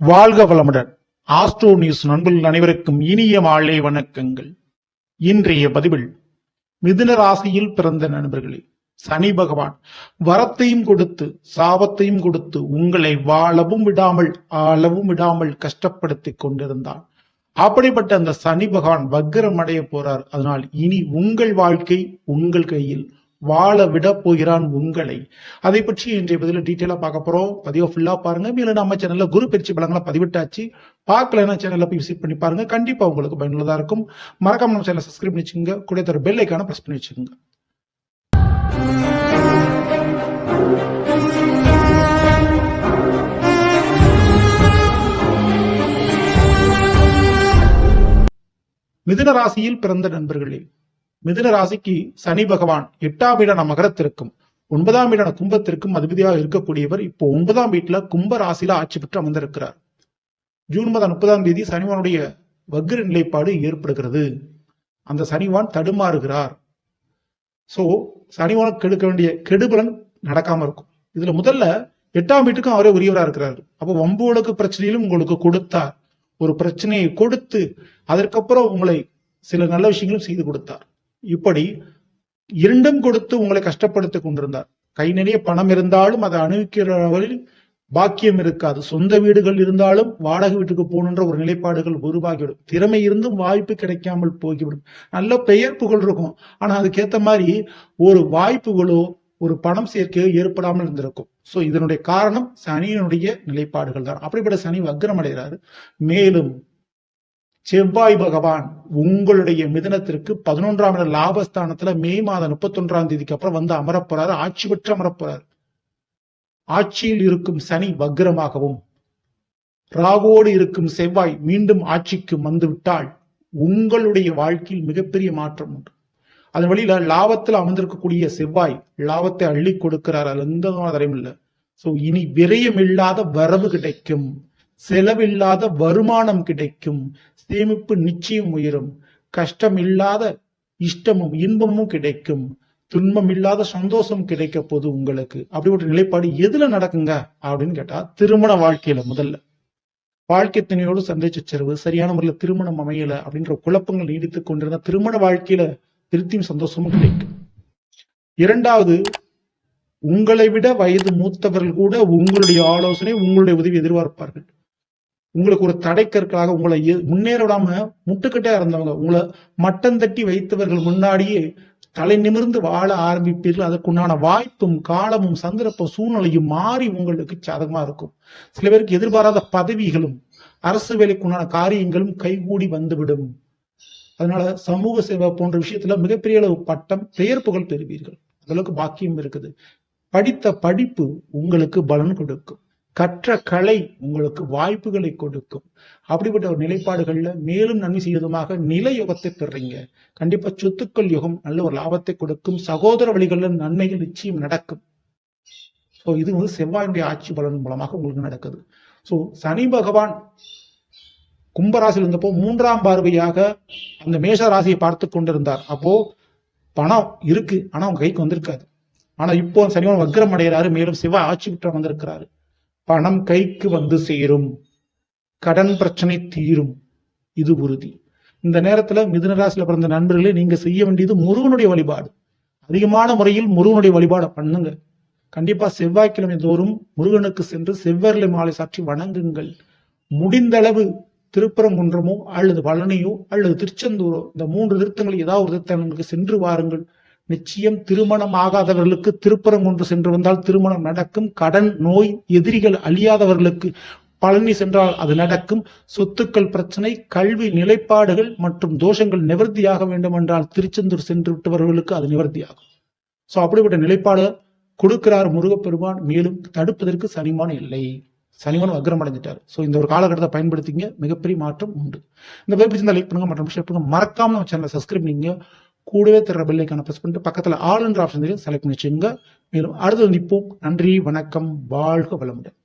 வாழ்க வளமுடன். Astro news நண்பர்கள் அனைவருக்கும் இனிய மாலை வணக்கங்கள். இன்றைய பதிவில் மிதுன ராசியில் பிறந்த நண்பர்களே சனி பகவான் வரத்தையும் கொடுத்து சாபத்தையும் கொடுத்து உங்களை வாழவும் விடாமல் ஆளவும் விடாமல் கஷ்டப்படுத்திக் கொண்டிருந்தான் அப்படிப்பட்ட அந்த சனி பகவான் வக்ரம் அடைய போறார். அதனால் இனி உங்கள் வாழ்க்கை உங்கள் கையில். வாழ விட போகிறான் உங்களை. அதை பற்றி இன்றைய பதில டீட்டெயிலா பார்க்க போறோம். பதிவை ஃபுல்லா பாருங்க. மேலும் நம்ம சேனல்ல குரு பயிற்சி பலங்களை பதிவிட்டாச்சு. பார்க்கலன்னா சேனல்ல போய் விசிட் பண்ணி பாருங்க. கண்டிப்பா உங்களுக்கு பயனுள்ளதா இருக்கும். மறக்காம நம்ம சேனல் சப்ஸ்கிரைப் பண்ணி வச்சுக்கோங்க. கூட தர பெல் ஐக்கான பிரஸ் பண்ணி வச்சுக்கோங்க. மிதுன ராசியில் பிறந்த நண்பர்களே மிதுன ராசிக்கு சனி பகவான் எட்டாம் இட மகரத்திற்கும் ஒன்பதாம் இட கும்பத்திற்கும் அதிபதியாக இருக்கக்கூடியவர் இப்போ ஒன்பதாம் வீட்டுல கும்ப ராசியில ஆட்சி பெற்று அமர்ந்திருக்கிறார். ஜூன் மாதம் முப்பதாம் தேதி சனிவானுடைய வக்ர நிலைப்பாடு ஏற்படுகிறது. அந்த சனிவான் தடுமாறுகிறார். சோ சனிவானுக்கு கெடுக்க வேண்டிய கெடுபலன் நடக்காம இருக்கும். இதுல முதல்ல எட்டாம் வீட்டுக்கும் அவரே உரியவரா இருக்கிறார். அப்போ ஒன்பதுக்கு பிரச்சனையிலும் உங்களுக்கு கொடுத்தார். ஒரு பிரச்சனையை கொடுத்து அதற்கப்புறம் உங்களை சில நல்ல விஷயங்களும் செய்து கொடுத்தார். இப்படி இரண்டும் கொடுத்து உங்களை கஷ்டப்படுத்திக் கொண்டிருந்தார். கை நிறைய பணம் இருந்தாலும் அதை அணுவிக்கிறவர்களில் பாக்கியம் இருக்காது. சொந்த வீடுகள் இருந்தாலும் வாடகை வீட்டுக்கு போகணுன்ற ஒரு நிலைப்பாடுகள் உருவாகிவிடும். திறமை இருந்தும் வாய்ப்பு கிடைக்காமல் போகிவிடும் நல்ல பெயர் புகழ் இருக்கும். ஆனா அதுக்கேத்த மாதிரி ஒரு வாய்ப்புகளோ ஒரு பணம் சேர்க்கையோ ஏற்படாமல் இருந்திருக்கும். சோ இதனுடைய காரணம் சனியினுடைய நிலைப்பாடுகள் தான். அப்படிப்பட்ட சனி வக்ரம் அடைகிறாரு. மேலும் செவ்வாய் பகவான் உங்களுடைய மிதனத்திற்கு பதினொன்றாம் இட லாபஸ்தானத்துல மே மாதம் முப்பத்தி ஒன்றாம் தேதிக்கு அப்புறம் வந்து அமரப்போறாரு ஆட்சி பெற்று அமரப்போறாரு ஆட்சியில் இருக்கும் சனி வக்ரமாகவும் ராகோடு இருக்கும் செவ்வாய் மீண்டும் ஆட்சிக்கு வந்துவிட்டால் உங்களுடைய வாழ்க்கையில் மிகப்பெரிய மாற்றம் உண்டு. அதன் வழியில லாபத்தில் அமர்ந்திருக்கக்கூடிய செவ்வாய் லாபத்தை அள்ளி கொடுக்கிறார் அது எந்த மாதிரியும் இல்லை. சோ இனி விரயம் இல்லாத வரவு கிடைக்கும். செலவில்லாத வருமானம் கிடைக்கும் சேமிப்பு நிச்சயம் உயரும் கஷ்டம் இல்லாத இஷ்டமும் இன்பமும் கிடைக்கும் துன்பம் இல்லாத சந்தோஷம் கிடைக்க போது உங்களுக்கு. அப்படி ஒரு நிலைப்பாடு எதுல நடக்குங்க? அப்படின்னு கேட்டா திருமண வாழ்க்கையில முதல்ல. வாழ்க்கை துணையோடு சண்டை சச்சரவு சரியான முறையில் திருமணம் அமையல அப்படின்ற குழப்பங்கள் நீடித்துக் கொண்டிருந்த திருமண வாழ்க்கையில திருப்தியும் சந்தோஷமும் கிடைக்கும். இரண்டாவது உங்களை விட வயது மூத்தவர்கள் கூட உங்களுடைய ஆலோசனை உங்களுடைய உதவி எதிர்பார்ப்பார்கள். உங்களுக்கு ஒரு தடைக்கற்களாக உங்களை முன்னேற விடாம முட்டுக்கிட்டே இருந்தவங்க உங்களை மட்டம் தட்டி வைத்தவர்கள் முன்னாடியே தலை நிமிர்ந்து வாழ ஆரம்பிப்பீர்கள். அதற்குண்டான வாய்ப்பும் காலமும் சந்தர்ப்ப சூழ்நிலையும் மாறி உங்களுக்கு சாதகமா இருக்கும். சில பேருக்கு எதிர்பாராத பதவிகளும் அரசு வேலைக்குண்டான காரியங்களும் கைகூடி வந்துவிடும். அதனால சமூக சேவை போன்ற விஷயத்துல மிகப்பெரிய அளவு பட்டம் பெயர் புகழ் பெறுவீர்கள். அந்த அளவுக்கு பாக்கியம் இருக்குது. படித்த படிப்பு உங்களுக்கு பலன் கொடுக்கும். கற்ற கலை உங்களுக்கு வாய்ப்புகளை கொடுக்கும். அப்படிப்பட்ட ஒரு நிலைப்பாடுகள்ல மேலும் நன்மை செய்வதுமாக நில யுகத்தை பெறீங்க கண்டிப்பா சொத்துக்கள் யுகம் நல்ல ஒரு லாபத்தை கொடுக்கும். சகோதர வழிகள்ல நன்மைகள் நிச்சயம் நடக்கும். ஸோ இது வந்து செவ்வாயினுடைய ஆட்சி பலன் மூலமாக உங்களுக்கு நடக்குது. ஸோ சனி பகவான் கும்பராசியில் இருந்தப்போ மூன்றாம் பார்வையாக அந்த மேஷ ராசியை பார்த்து கொண்டிருந்தார். அப்போ பணம் இருக்கு ஆனா உங்க கைக்கு வந்திருக்காது. ஆனா இப்போ சனிவன் வக்ரம் அடைகிறாரு. மேலும் சிவா ஆட்சி பெற்று வந்திருக்கிறாரு. பணம் கைக்கு வந்து சேரும். கடன் பிரச்சனை தீரும். இது உறுதி. இந்த நேரத்துல மிதுனராசியில பிறந்த நண்பர்களே நீங்க செய்ய வேண்டியது முருகனுடைய வழிபாடு. அதிகமான முறையில் முருகனுடைய வழிபாடை பண்ணுங்க. கண்டிப்பா செவ்வாய்க்கிழமை தோறும் முருகனுக்கு சென்று செவ்வரிலை மாலை சாற்றி வணங்குங்கள். முடிந்தளவு திருப்பரங்குன்றமோ அல்லது பழனியோ அல்லது திருச்செந்தூரோ இந்த மூன்று திருத்தங்கள் ஏதாவது ஒரு திருத்தங்களுக்கு சென்று வாருங்கள். நிச்சயம் திருமணம் ஆகாதவர்களுக்கு திருப்பரங்குன்று சென்று வந்தால் திருமணம் நடக்கும். கடன் நோய் எதிரிகள் அழியாதவர்களுக்கு பழனி சென்றால் அது நடக்கும். சொத்துக்கள் பிரச்சனை கல்வி நிலைப்பாடுகள் மற்றும் தோஷங்கள் நிவர்த்தியாக வேண்டும் என்றால் திருச்செந்தூர் சென்று விட்டவர்களுக்கு அது நிவர்த்தியாகும். சோ அப்படிப்பட்ட நிலைப்பாடு கொடுக்கிறார் முருகப்பெருமான். மேலும் தடுப்பதற்கு சனிமான் இல்லை. சனிமான் வக்ரம் அடைஞ்சிட்டார் சோ இந்த ஒரு காலகட்டத்தை பயன்படுத்திங்க. மிகப்பெரிய மாற்றம் உண்டு. இந்த பேர் பிடிச்சிருந்தா லைக் பண்ணுங்க. மற்றும் ஷேர் பண்ணுங்க மறக்காம நம்ம சேனலை சப்ஸ்கிரைப் பண்ணீங்க. கூடவே தர பெல்லைக்கான ப்ரெஸ் பண்ணிட்டு பக்கத்தில் ஆல் ஆப்ஷன் செலக்ட் பண்ணி வச்சுங்க மேலும் அடுத்து நிற்போம் நன்றி வணக்கம் வாழ்க வளமுடன்.